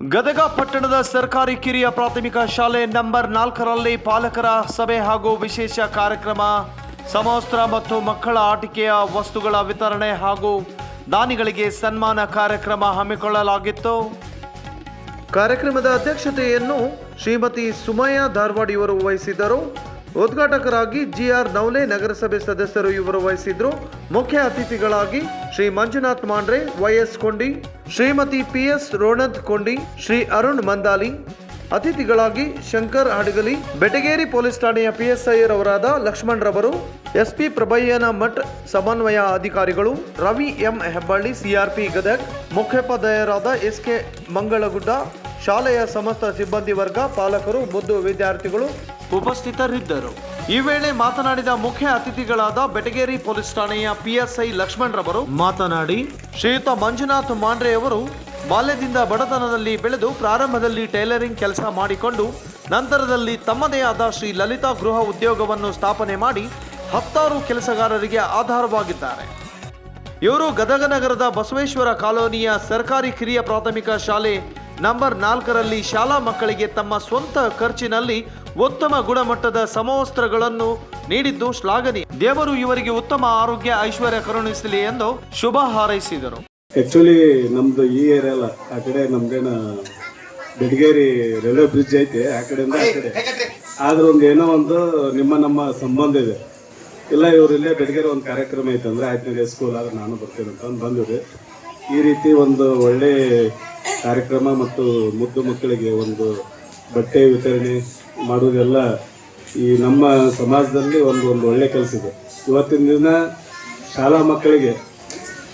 ಗದಗ ಪಟ್ಟಣದ ಸರ್ಕಾರಿ ಕಿರಿಯ ಪ್ರಾಥಮಿಕ ಶಾಲೆ ನಂಬರ್ ನಾಲ್ಕರಲ್ಲಿ ಪಾಲಕರ ಸಭೆ ಹಾಗೂ ವಿಶೇಷ ಕಾರ್ಯಕ್ರಮ, ಸಮವಸ್ತ್ರ ಮತ್ತು ಮಕ್ಕಳ ಆಟಿಕೆಯ ವಸ್ತುಗಳ ವಿತರಣೆ ಹಾಗೂ ದಾನಿಗಳಿಗೆ ಸನ್ಮಾನ ಕಾರ್ಯಕ್ರಮ ಹಮ್ಮಿಕೊಳ್ಳಲಾಗಿತ್ತು. ಕಾರ್ಯಕ್ರಮದ ಅಧ್ಯಕ್ಷತೆಯನ್ನು ಶ್ರೀಮತಿ ಸುಮಯ್ಯ ಧಾರವಾಡ್ ಇವರು ವಹಿಸಿದ್ದರು. ಉದ್ಘಾಟಕರಾಗಿ ಜಿಆರ್ ನವಲೆ ನಗರಸಭೆ ಸದಸ್ಯರು ಇವರು ವಹಿಸಿದ್ರು. ಮುಖ್ಯ ಅತಿಥಿಗಳಾಗಿ ಶ್ರೀ ಮಂಜುನಾಥ್ ಮಾಂಡ್ರೆ ವೈಎಸ್ ಕೊಂಡಿ ಶ್ರೀಮತಿ ಪಿ ಎಸ್ ರೋಣದ್ ಕೊಂಡಿ, ಶ್ರೀ ಅರುಣ್ ಮಂದಾಲಿ, ಅತಿಥಿಗಳಾಗಿ ಶಂಕರ್ ಹಡಗಲಿ, ಬೆಟಗೇರಿ ಪೊಲೀಸ್ ಠಾಣೆಯ ಪಿಎಸ್ಐ ರವರಾದ ಲಕ್ಷ್ಮಣ್ ರವರು, ಎಸ್ಪಿ ಪ್ರಭಯ್ಯನ ಮಠ್ ಸಮನ್ವಯ ಅಧಿಕಾರಿಗಳು, ರವಿ ಎಂ ಹೆಬ್ಬಳ್ಳಿ, ಸಿಆರ್ಪಿ ಗದಗ್, ಮುಖ್ಯೋಪಾಧ್ಯಾಯರಾದ ಎಸ್ ಕೆ ಮಂಗಳಗುಡ್ಡ, ಶಾಲೆಯ ಸಮಸ್ತ ಸಿಬ್ಬಂದಿ ವರ್ಗ, ಪಾಲಕರು ಮುದ್ದು ವಿದ್ಯಾರ್ಥಿಗಳು ಉಪಸ್ಥಿತರಿದ್ದರು. ಈ ವೇಳೆ ಮಾತನಾಡಿದ ಮುಖ್ಯ ಅತಿಥಿಗಳಾದ ಬೆಟಗೇರಿ ಪೊಲೀಸ್ ಠಾಣೆಯ ಪಿಎಸ್ಐ ಲಕ್ಷ್ಮಣ್ ರವರು ಮಾತನಾಡಿ ಶ್ರೀಯುತ ಮಂಜುನಾಥ್ ಮಾಂಡ್ರೆ ಅವರು ಬಾಲ್ಯದಿಂದ ಬಡತನದಲ್ಲಿ ಬೆಳೆದು ಪ್ರಾರಂಭದಲ್ಲಿ ಟೈಲರಿಂಗ್ ಕೆಲಸ ಮಾಡಿಕೊಂಡು ನಂತರದಲ್ಲಿ ತಮ್ಮದೇ ಆದ ಶ್ರೀ ಲಲಿತಾ ಗೃಹ ಉದ್ಯೋಗವನ್ನು ಸ್ಥಾಪನೆ ಮಾಡಿ ಹತ್ತಾರು ಕೆಲಸಗಾರರಿಗೆ ಆಧಾರವಾಗಿದ್ದಾರೆ. ಇವರು ಗದಗ ನಗರದ ಬಸವೇಶ್ವರ ಕಾಲೋನಿಯ ಸರ್ಕಾರಿ ಕಿರಿಯ ಪ್ರಾಥಮಿಕ ಶಾಲೆ ನಂಬರ್ ನಾಲ್ಕರಲ್ಲಿ ಶಾಲಾ ಮಕ್ಕಳಿಗೆ ತಮ್ಮ ಸ್ವಂತ ಖರ್ಚಿನಲ್ಲಿ ಉತ್ತಮ ಗುಣಮಟ್ಟದ ಸಮವಸ್ತ್ರಗಳನ್ನು ನೀಡಿದ್ದು ಶ್ಲಾಘನೀಯ. ದೇವರು ಇವರಿಗೆ ಉತ್ತಮ ಆರೋಗ್ಯ, ಐಶ್ವರ್ಯ ಕರುಣಿಸಲಿ ಎಂದು ಶುಭ ಹಾರೈಸಿದರು. ಆ್ಯಕ್ಚುಲಿ ನಮ್ದು ಈ ಏರಿಯಲ್ಲ ಆ ಕಡೆ ನಮ್ದೇನ ಬೆಡಗೇರಿ ರೈಲ್ವೆ ಬ್ರಿಡ್ಜ್ ಐತೆ. ಆ ಕಡೆಯಿಂದ ಆ ಕಡೆ. ಆದ್ರೆ ಒಂದು ಏನೋ ಒಂದು ನಿಮ್ಮ ನಮ್ಮ ಸಂಬಂಧ ಇದೆ. ಇಲ್ಲ, ಇವ್ರು ಇಲ್ಲೇ ಬೆಡಗೇರಿ ಒಂದು ಕಾರ್ಯಕ್ರಮ ಐತೆ ಅಂದ್ರೆ ಆಯ್ತು ಸ್ಕೂಲ್ ಆದ್ರೆ ನಾನು ಬರ್ತೇನೆ ಅಂತ ಬಂದಿವ್ರಿ. ಈ ರೀತಿ ಒಂದು ಒಳ್ಳೆ ಕಾರ್ಯಕ್ರಮ ಮತ್ತು ಮುದ್ದು ಮಕ್ಕಳಿಗೆ ಒಂದು ಬಟ್ಟೆ ವಿತರಣೆ ಮಾಡೋದೆಲ್ಲ ಈ ನಮ್ಮ ಸಮಾಜದಲ್ಲಿ ಒಂದು ಒಂದು ಒಳ್ಳೆ ಕೆಲಸ ಇದೆ. ಇವತ್ತಿನ ದಿನ ಶಾಲಾ ಮಕ್ಕಳಿಗೆ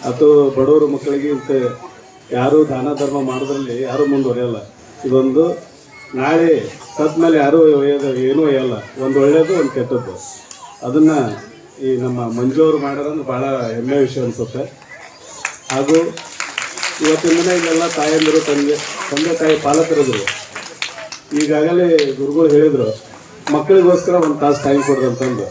ಅಥವಾ ಬಡವರ ಮಕ್ಕಳಿಗೆ ಇಂಥ ಯಾರು ದಾನ ಧರ್ಮ ಮಾಡೋದ್ರಲ್ಲಿ ಯಾರೂ ಮುಂದುವರೆಯಲ್ಲ. ಇದೊಂದು ನಾಳೆ ಸತ್ ಮೇಲೆ ಯಾರು ಒಯ್ಯೋದು ಏನೂ ಒಯ್ಯಲ್ಲ. ಒಂದು ಒಳ್ಳೆಯದು ಒಂದು ಕೆಟ್ಟದ್ದು. ಅದನ್ನ ಈ ನಮ್ಮ ಮಂಜು ಅವರು ಮಾಡೋದಂದ್ರೆ ಭಾಳ ಹೆಮ್ಮೆ ವಿಷಯ ಅನಿಸುತ್ತೆ. ಹಾಗೂ ಇವತ್ತಿನ ದಿನ ಇಲ್ಲೆಲ್ಲ ತಾಯಂದಿರು ತಂದೆ ತಂದೆ ತಾಯಿ ಪಾಲಕರಿದ್ರು. ಈಗಾಗಲೇ ಗುರುಗಳು ಹೇಳಿದ್ರು ಮಕ್ಕಳಿಗೋಸ್ಕರ ಒಂದು ತಾಸು ಟೈಮ್ ಕೊಡ್ರಿ ಅಂತಂದು